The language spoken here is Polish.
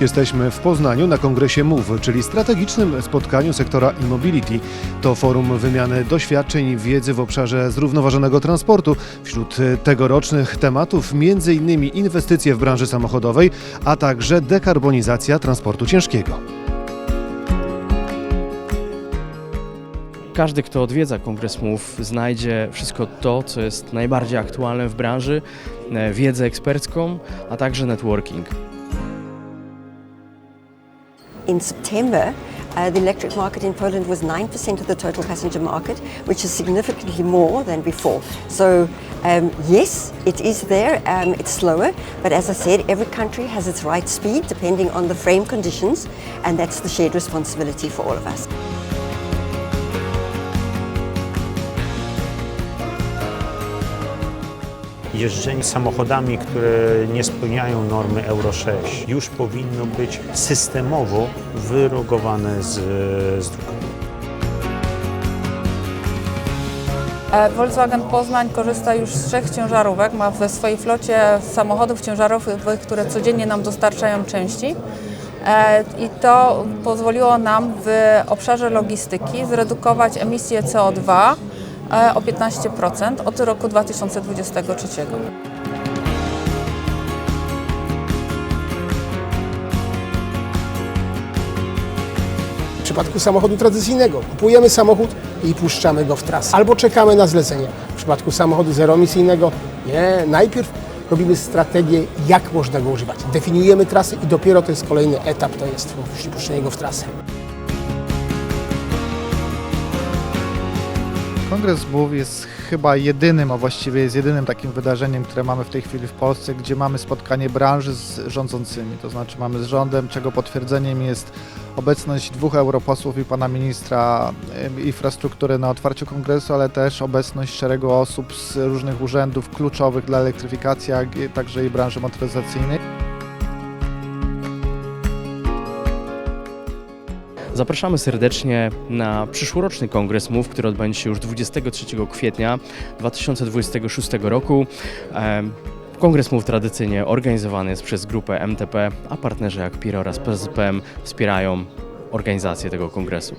Jesteśmy w Poznaniu na kongresie MOVE, czyli strategicznym spotkaniu sektora e-mobility. To forum wymiany doświadczeń i wiedzy w obszarze zrównoważonego transportu. Wśród tegorocznych tematów m.in. inwestycje w branży samochodowej, a także dekarbonizacja transportu ciężkiego. Każdy, kto odwiedza Kongres MOVE, znajdzie wszystko to, co jest najbardziej aktualne w branży, e, wiedzę ekspercką, a także networking. In September, uh, the electric market in Poland was 9% of the total passenger market, which is significantly more than before. So, um, yes, it is there, um, it's slower, but as I said, every country has its right speed depending on the frame conditions, and that's the shared responsibility for all of us. Jeżdżenie samochodami, które nie spełniają normy Euro 6 już powinno być systemowo wyrogowane z, z dróg. E, Volkswagen Poznań korzysta już z trzech ciężarówek, ma we swojej flocie samochodów ciężarowych, które codziennie nam dostarczają części. E, I to pozwoliło nam w obszarze logistyki zredukować emisję CO2 e, o 15% od roku 2023. W przypadku samochodu tradycyjnego kupujemy samochód i puszczamy go w trasę. Albo czekamy na zlecenie. W przypadku samochodu zeroemisyjnego nie, najpierw robimy strategię, jak można go używać. Definiujemy trasy i dopiero to jest kolejny etap, to jest puszczenie go w trasę. Kongres MOVE jest chyba jedynym, a właściwie jest jedynym takim wydarzeniem, które mamy w tej chwili w Polsce, gdzie mamy spotkanie branży z rządzącymi. To znaczy mamy z rządem, czego potwierdzeniem jest obecność dwóch europosłów i pana ministra infrastruktury na otwarciu kongresu, ale też obecność szeregu osób z różnych urzędów kluczowych dla elektryfikacji, i także i branży motoryzacyjnej. Zapraszamy serdecznie na przyszłoroczny Kongres MOVE, który odbędzie się już 23 kwietnia 2026 roku. Kongres MOVE tradycyjnie organizowany jest przez grupę MTP, a partnerzy jak PIRO oraz PZPM wspierają organizację tego kongresu.